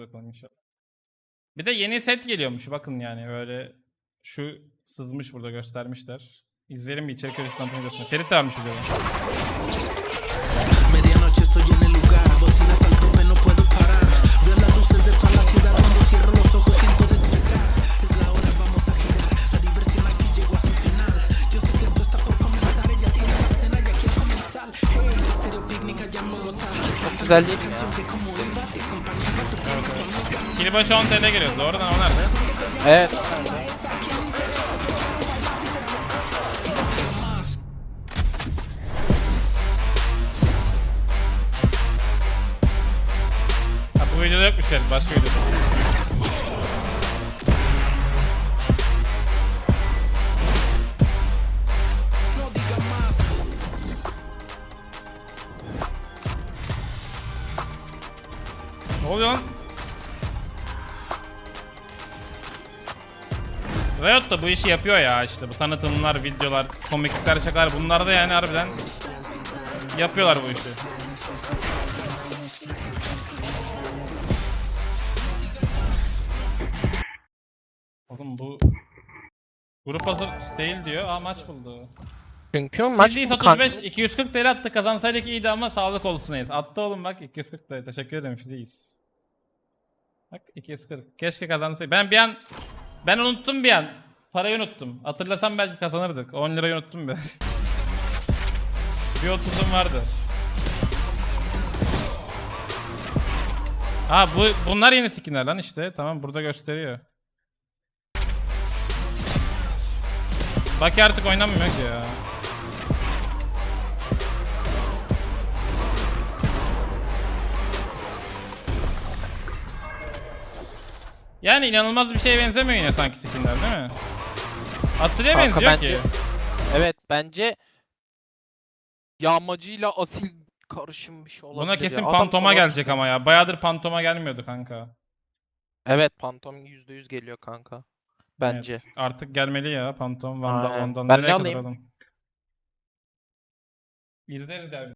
bakalım inşallah. Bir de yeni set geliyormuş bakın yani böyle şu sızmış burada göstermişler. İzleyelim bir içerik üretim tanıtım videosunu. Ferit de vermiş videoyu. Güzel değil mi ya? Que como iba, te acompañaba tu Evet, evet. Kili başı 10 TL geliyor. Doğrudan o nerede? Evet. Ha, bu videoda yokmuş Ferit. Başka videoda. Ne oluyor lan? Riot da bu işi yapıyor ya işte bu tanıtımlar, videolar, komiklikler, şakalar bunlar da yani harbiden yapıyorlar bu işi. Oğlum bu grup hazır değil diyor. Aa maç buldu. Çünkü maç bu 35 kan- 240 TL attı. Kazansaydık iyiydi ama sağlık olsun Enes. Attı oğlum bak 240 TL. Teşekkür ederim Fiziyiz. Bak 240. Keşke kazansaydık. Ben bir an ben unuttum bir an. Parayı unuttum. Hatırlasam belki kazanırdık. 10 lirayı unuttum ben. bir 30'um vardı. Ha bu bunlar yeni skinler lan işte. Tamam burada gösteriyor. Bak artık oynanmıyor ki ya. Yani inanılmaz bir şeye benzemiyor yine sanki skinler değil mi? Aslıya Kanka benziyor bence- ki. Evet bence yağmacıyla asil karışım bir şey olabilir Buna kesin. Adam pantoma gelecek ama ya. Bayağıdır pantoma gelmiyordu kanka. Evet pantom %100 geliyor kanka. Bence. Evet, Artık gelmeli ya pantom Van'dan Aynen. Ben nereye ne kadar alayım? oğlum? İzleriz derbi.